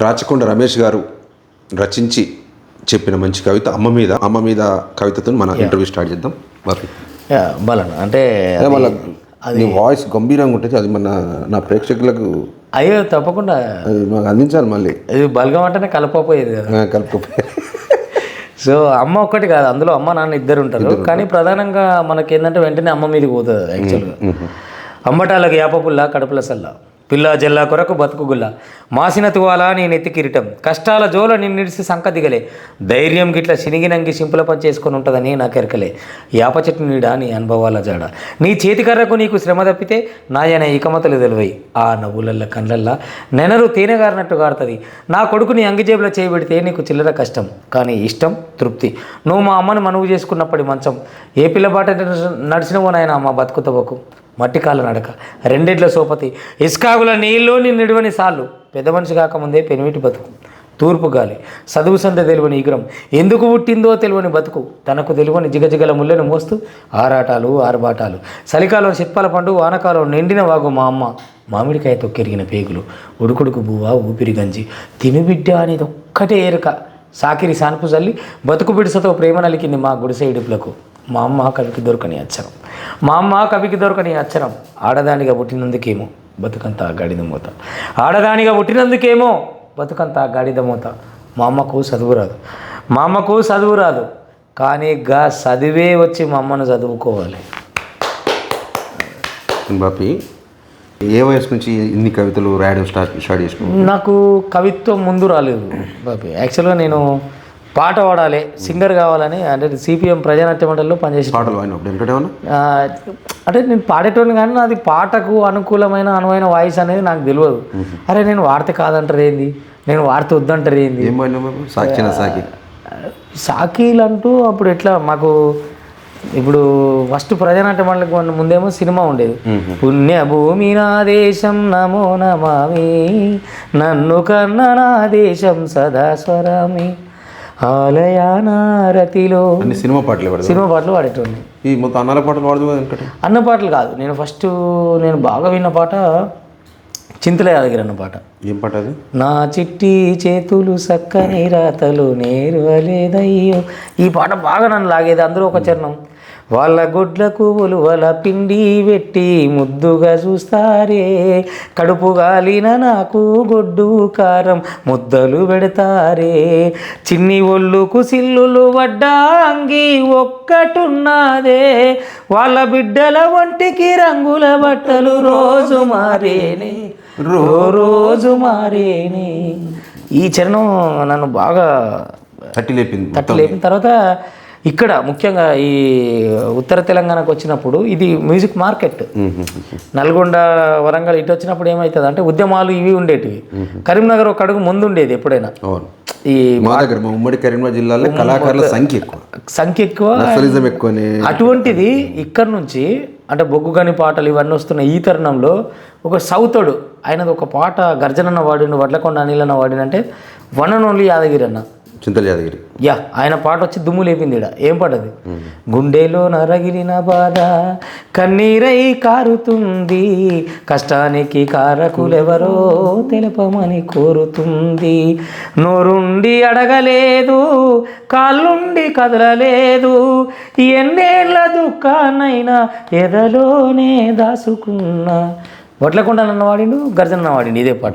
రాచకొండ రమేష్ గారు రచించి చెప్పిన మంచి కవిత అమ్మ మీద అమ్మ మీద కవితతో మన ఇంటర్వ్యూ స్టార్ట్ చేద్దాం. బలన్ అంటే అది- వాయిస్ గంభీరంగా ఉంటుంది అది మన నా ప్రేక్షకులకు అయ్యో తప్పకుండా. అది మాకు అందించాలి మళ్ళీ. ఇది బలగం అంటేనే కలపపోయేది కదా. ఆ, కలుపుకోపోయి. సో అమ్మ ఒక్కటి కాదు అందులో అమ్మ నాన్న ఇద్దరు ఉంటారు. కానీ ప్రధానంగా మనకి ఏంటంటే వెంటనే అమ్మ మీదకి పోతుంది యాక్చువల్గా అంబటాలకు యాపపుల్ల కడుపుల సల్ల. పిల్లా జల్లా కొరకు బతుకుగుల్ల. మాసిన తువాలా నీ నెత్తి కిరీటం. కష్టాల జోల నిన్నిడిసి సంక దిగలే. ధైర్యం గిట్ల సినిగినంగి సింపుల పని చేసుకొని ఉంటుందని నాకు ఎరకలే యాప చెట్టు నీడా నీ అనుభవాల జాడ. నీ చేతికర్రకు నీకు శ్రమ తప్పితే నాయన ఇకమతలు తెలివై. ఆ నవ్వులల్ల కళ్ళల్లా నెనరు తేనెగారినట్టు గారుతుంది. నా కొడుకు నీ అంగి చేయబెడితే నీకు చిల్లర కష్టం. కానీ ఇష్టం తృప్తి. నువ్వు మా అమ్మను మనువు చేసుకున్నప్పటి మంచం. ఏ పిల్లబాట నడిచినవో నాయన మా బతుకుతవకు మట్టి కాళ్ళ నడక. రెండెడ్ల సోపతి. ఇస్కాగుల నీళ్ళు నిన్నిడవని సార్లు పెద్ద మనిషి కాకముందే పెనిమిటి బతుకు. తూర్పు గాలి. చదువు సంత తెలివని ఈగ్రం ఎందుకు పుట్టిందో తెలివని బతుకు. తనకు తెలివని జిగజిగల ముళ్ళను మోస్తూ ఆరాటాలు ఆర్బాటాలు చలికాలం చిత్పాల పండు వానకాలం నిండిన వాగు మా అమ్మ. మామిడికాయ తొక్కెరిగిన పేగులు. ఉడుకుడుకు బువ్వ ఊపిరి గంజి. తినుబిడ్డ అనేది ఒక్కటే ఎరుక. సాకిరి సానుపు చల్లి బతుకు బిడిసతో ప్రేమ నలికింది మా గుడిసె ఇడుపులకు. మా అమ్మ కవికి దొరకని అచ్చరం మా అమ్మ కవికి దొరకని అచ్చరం ఆడదానిగా పుట్టినందుకేమో బతుకంతా గాడిద మోత. ఆడదానిగా పుట్టినందుకేమో బతుకంతా గాడిద మోత. మా అమ్మకు చదువు రాదు. మా అమ్మకు చదువు రాదు. కానీ గా చదివే వచ్చి మా అమ్మను చదువుకోవాలి. బాపి ఏ వయసు నుంచి ఇన్ని కవితలు రాయడం స్టార్ట్ స్టార్ట్ చేసినావు? నాకు కవిత్వం ముందు రాలేదు బాబీ యాక్చువల్గా నేను పాట పాడాలి సింగర్ కావాలని అంటే సిపిఎం ప్రజానాట్య మండలిలో పనిచేసి పాటలు అంటే నేను పాడేటోని కానీ నాది పాటకు అనుకూలమైన అనువైన వాయిస్ అనేది నాకు తెలియదు. అరే నేను వాడితే కాదంటారు ఏంది? నేను వాడితే వద్దంటారు ఏంది? సాకి సాకీలు అంటూ అప్పుడు ఎట్లా మాకు ఇప్పుడు ఫస్ట్ ప్రజానాట్య మండలికి ముందేమో సినిమా ఉండేది. పుణ్య భూమి నా దేశం నమో నమామి. నన్ను కన్న నా దేశం సదా స్వరామి ఆలయానారతిలో. అన్ని సినిమా పాటలు సినిమా పాటలు పాడేటోడిని. ఈ మొత్తం అన్నాల పాటలు పాడదు అన్న పాటలు కాదు. నేను ఫస్ట్ నేను బాగా విన్న పాట చింతల యాదగిరి అన్న పాట. ఏం పాట అది? నా చిట్టి చేతులు సక్కని రాతలు నేర్వలేదయ్యో. ఈ పాట బాగా నన్ను లాగేది. అందులో ఒక చరణం. వాళ్ళ గుడ్లకు ఉలువల పిండి పెట్టి ముద్దుగా చూస్తారే. కడుపు గాలిన నాకు గొడ్డు కారం ముద్దలు పెడతారే. చిన్ని ఒళ్ళుకు సిల్లులు వడ్డా అంగి ఒక్కటున్నదే. వాళ్ళ బిడ్డల ఒంటికి రంగుల బట్టలు రోజు మారేనే. రో రోజు మారేనే. ఈ చరణం నన్ను బాగా తట్టి లేపింది తట్టు లేపిన తర్వాత ఇక్కడ ముఖ్యంగా ఈ ఉత్తర తెలంగాణకు వచ్చినప్పుడు ఇది మ్యూజిక్ మార్కెట్. నల్గొండ వరంగల్ ఇటు వచ్చినప్పుడు ఏమవుతుంది అంటే ఉద్యమాలు ఇవి ఉండేటివి. కరీంనగర్ ఒక అడుగు ముందు ఉండేది ఎప్పుడైనా. ఈ మా దగ్గర మా ఉమ్మడి కరీంనగర్ జిల్లాలో కళాకారుల సంఖ్య ఎక్కువ. సంఖ్య ఎక్కువ. అటువంటిది ఇక్కడ నుంచి అంటే బొగ్గుగని పాటలు ఇవన్నీ వస్తున్న ఈ తరుణంలో ఒక సౌతుడు ఆయనది ఒక పాట గర్జనన్న వాడిన వడ్లకొండ అనిలన్న వాడినంటే వన్ అండ్ ఓన్లీ యాదగిరి అన్న. చింతల యాదగిరి యా ఆయన పాట వచ్చి దుమ్ము లేపింది ఈడ. ఏం పాట అది? గుండెలో నరగిలిన బాధ కన్నీరై కారుతుంది కష్టానికి కారకులెవరో తెలపమని కోరుతుంది. నోరుండి అడగలేదు కాళ్ళుండి కదలలేదు ఎన్నేళ్ళ దుఃఖానైనా ఎదలోనే దాసుకున్నా. వడ్లకొండ నన్నవాడిండు గర్జన వాడిండు ఇదే పాట.